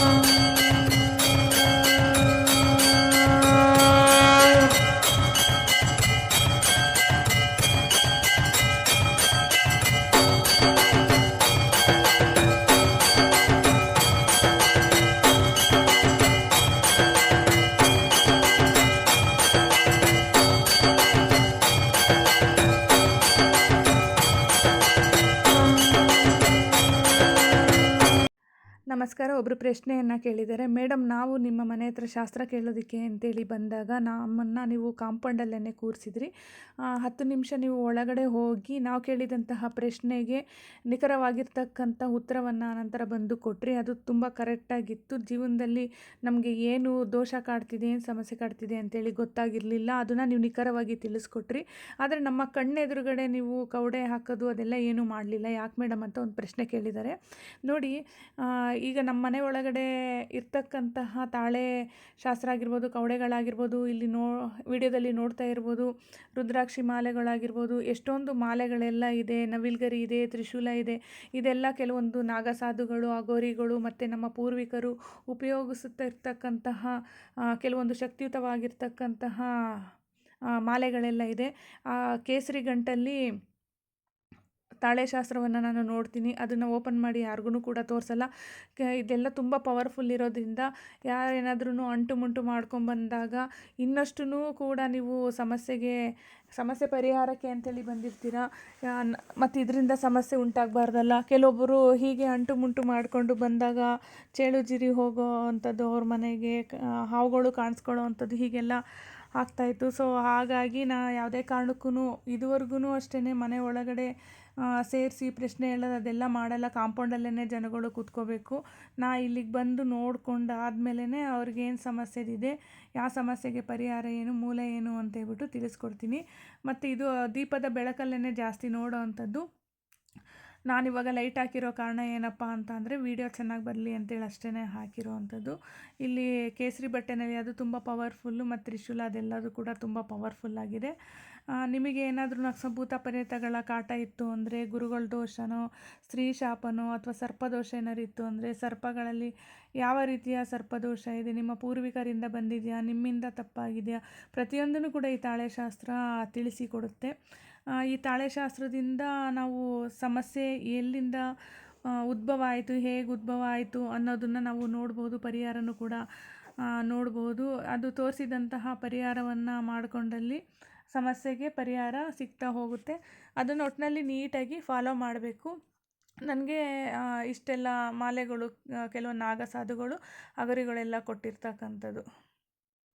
Música ನಮಸ್ಕಾರ ಒಬ್ಬರು ಪ್ರಶ್ನೆಯನ್ನು ಕೇಳಿದ್ದಾರೆ. ಮೇಡಮ್ ನಾವು ನಿಮ್ಮ ಮನೆ ಹತ್ರ ಶಾಸ್ತ್ರ ಕೇಳೋದಕ್ಕೆ ಅಂತೇಳಿ ಬಂದಾಗ ನಮ್ಮನ್ನು ನೀವು ಕಾಂಪೌಂಡಲ್ಲೇ ಕೂರಿಸಿದ್ರಿ. ಹತ್ತು ನಿಮಿಷ ನೀವು ಒಳಗಡೆ ಹೋಗಿ ನಾವು ಕೇಳಿದಂತಹ ಪ್ರಶ್ನೆಗೆ ನಿಖರವಾಗಿರ್ತಕ್ಕಂಥ ಉತ್ತರವನ್ನು ನಂತರ ಬಂದು ಕೊಟ್ರಿ. ಅದು ತುಂಬ ಕರೆಕ್ಟಾಗಿತ್ತು ಜೀವನದಲ್ಲಿ ನಮಗೆ ಏನು ದೋಷ ಕಾಡ್ತಿದೆ, ಏನು ಸಮಸ್ಯೆ ಕಾಡ್ತಿದೆ ಅಂತೇಳಿ ಗೊತ್ತಾಗಿರಲಿಲ್ಲ. ಅದನ್ನು ನೀವು ನಿಖರವಾಗಿ ತಿಳಿಸ್ಕೊಟ್ರಿ. ಆದರೆ ನಮ್ಮ ಕಣ್ಣೆದುರುಗಡೆ ನೀವು ಕೌಡೆ ಹಾಕೋದು ಅದೆಲ್ಲ ಏನೂ ಮಾಡಲಿಲ್ಲ. ಯಾಕೆ ಮೇಡಮ್ ಅಂತ ಒಂದು ಪ್ರಶ್ನೆ ಕೇಳಿದ್ದಾರೆ. ನೋಡಿ ಈಗ ನಮ್ಮ ಮನೆ ಒಳಗಡೆ ಇರ್ತಕ್ಕಂತಹ ತಾಳೆ ಶಾಸ್ತ್ರ ಆಗಿರ್ಬೋದು, ಕವಡೆಗಳಾಗಿರ್ಬೋದು, ಇಲ್ಲಿ ನೋ, ವಿಡಿಯೋದಲ್ಲಿ ನೋಡ್ತಾ ಇರ್ಬೋದು, ರುದ್ರಾಕ್ಷಿ ಮಾಲೆಗಳಾಗಿರ್ಬೋದು, ಎಷ್ಟೊಂದು ಮಾಲೆಗಳೆಲ್ಲ ಇದೆ, ನವಿಲ್ಗರಿ ಇದೆ, ತ್ರಿಶೂಲ ಇದೆ. ಇದೆಲ್ಲ ಕೆಲವೊಂದು ನಾಗಸಾಧುಗಳು ಅಗೋರಿಗಳು ಮತ್ತು ನಮ್ಮ ಪೂರ್ವಿಕರು ಉಪಯೋಗಿಸುತ್ತಾ ಇರ್ತಕ್ಕಂತಹ ಕೆಲವೊಂದು ಶಕ್ತಿಯುತವಾಗಿರ್ತಕ್ಕಂತಹ ಮಾಲೆಗಳೆಲ್ಲ ಇದೆ. ಕೇಸರಿ ಗಂಟಲ್ಲಿ ತಾಳೆ ಶಾಸ್ತ್ರವನ್ನು ನಾನು ನೋಡ್ತೀನಿ. ಅದನ್ನು ಓಪನ್ ಮಾಡಿ ಯಾರಿಗೂ ಕೂಡ ತೋರಿಸಲ್ಲ. ಇದೆಲ್ಲ ತುಂಬ ಪವರ್ಫುಲ್ ಇರೋದ್ರಿಂದ ಯಾರೇನಾದ್ರೂ ಅಂಟು ಮುಂಟು ಮಾಡ್ಕೊಂಬಂದಾಗ ಇನ್ನಷ್ಟು ಕೂಡ ನೀವು ಸಮಸ್ಯೆಗೆ, ಸಮಸ್ಯೆ ಪರಿಹಾರಕ್ಕೆ ಅಂತೇಳಿ ಬಂದಿರ್ತೀರ? ಮತ್ತು ಇದರಿಂದ ಸಮಸ್ಯೆ ಉಂಟಾಗಬಾರ್ದಲ್ಲ. ಕೆಲವೊಬ್ಬರು ಹೀಗೆ ಅಂಟು ಮುಂಟು ಮಾಡಿಕೊಂಡು ಬಂದಾಗ ಚೇಳು ಜಿರಿ ಹೋಗೋ ಅಂಥದ್ದು ಅವ್ರ ಮನೆಗೆ ಹಾವುಗಳು ಕಾಣಿಸ್ಕೊಳ್ಳೋ ಅಂಥದ್ದು ಹೀಗೆಲ್ಲ ಆಗ್ತಾಯಿತ್ತು ಸೊ ಹಾಗಾಗಿ ನಾ ಯಾವುದೇ ಕಾರಣಕ್ಕೂ ಇದುವರೆಗೂ ಅಷ್ಟೇ ಮನೆ ಒಳಗಡೆ ಸೇರಿಸಿ ಪ್ರಶ್ನೆ ಹೇಳೋದು ಅದೆಲ್ಲ ಮಾಡಲ್ಲ. ಕಾಂಪೌಂಡಲ್ಲೇ ಜನಗಳು ಕೂತ್ಕೋಬೇಕು. ನಾ ಇಲ್ಲಿಗೆ ಬಂದು ನೋಡ್ಕೊಂಡು ಆದಮೇಲೆ ಅವ್ರಿಗೇನು ಇದೆ ಯಾವ ಸಮಸ್ಯೆಗೆ ಪರಿಹಾರ ಏನು, ಮೂಲ ಏನು ಅಂತ ಹೇಳ್ಬಿಟ್ಟು ತಿಳಿಸ್ಕೊಡ್ತೀನಿ. ಮತ್ತು ಇದು ದೀಪದ ಬೆಳಕಲ್ಲೇ ಜಾಸ್ತಿ ನೋಡೋ ಅಂಥದ್ದು. ನಾನಿವಾಗ ಲೈಟ್ ಹಾಕಿರೋ ಕಾರಣ ಏನಪ್ಪ ಅಂತ ಅಂದರೆ ವೀಡಿಯೋ ಚೆನ್ನಾಗಿ ಬರಲಿ ಅಂತೇಳಿ ಅಷ್ಟೇ ಹಾಕಿರೋ ಅಂಥದ್ದು ಇಲ್ಲಿ ಕೇಸರಿ ಬಟ್ಟೆನಲ್ಲಿ ಅದು ತುಂಬ ಪವರ್ಫುಲ್ಲು ಮತ್ತು ತ್ರಿಶೂಲ ಅದೆಲ್ಲದು ಕೂಡ ತುಂಬ ಪವರ್ಫುಲ್ಲಾಗಿದೆ ನಿಮಗೆ ಏನಾದರೂ ನಕ್ಸಭೂತ ಪರಿಣಿತಗಳ ಕಾಟ ಇತ್ತು ಅಂದರೆ ಗುರುಗಳ ದೋಷನೋ, ಸ್ತ್ರೀ ಶಾಪನೋ ಅಥವಾ ಸರ್ಪದೋಷ ಏನಾರು ಇತ್ತು ಅಂದರೆ ಸರ್ಪಗಳಲ್ಲಿ ಯಾವ ರೀತಿಯ ಸರ್ಪದೋಷ ಇದೆ? ನಿಮ್ಮ ಪೂರ್ವಿಕರಿಂದ ಬಂದಿದೆಯಾ? ನಿಮ್ಮಿಂದ ತಪ್ಪಾಗಿದೆಯಾ? ಪ್ರತಿಯೊಂದನ್ನು ಕೂಡ ಈ ತಾಳೆಶಾಸ್ತ್ರ ತಿಳಿಸಿಕೊಡುತ್ತೆ ಈ ತಾಳೆಶಾಸ್ತ್ರದಿಂದ ನಾವು ಸಮಸ್ಯೆ ಎಲ್ಲಿಂದ ಉದ್ಭವ ಆಯಿತು, ಹೇಗೆ ಉದ್ಭವ ಆಯಿತು ಅನ್ನೋದನ್ನು ನಾವು ನೋಡ್ಬೋದು, ಪರಿಹಾರನೂ ಕೂಡ ನೋಡ್ಬೋದು. ಅದು ತೋರಿಸಿದಂತಹ ಪರಿಹಾರವನ್ನು ಮಾಡಿಕೊಂಡಲ್ಲಿ ಸಮಸ್ಯೆಗೆ ಪರಿಹಾರ ಸಿಗ್ತಾ ಹೋಗುತ್ತೆ. ಅದನ್ನು ಒಟ್ಟಿನಲ್ಲಿ ನೀಟಾಗಿ ಫಾಲೋ ಮಾಡಬೇಕು. ನನಗೆ ಇಷ್ಟೆಲ್ಲ ಮಾಲೆಗಳು ಕೆಲವು ನಾಗಸಾಧುಗಳು ಅಗರಿಗಳೆಲ್ಲ ಕೊಟ್ಟಿರ್ತಕ್ಕಂಥದ್ದು.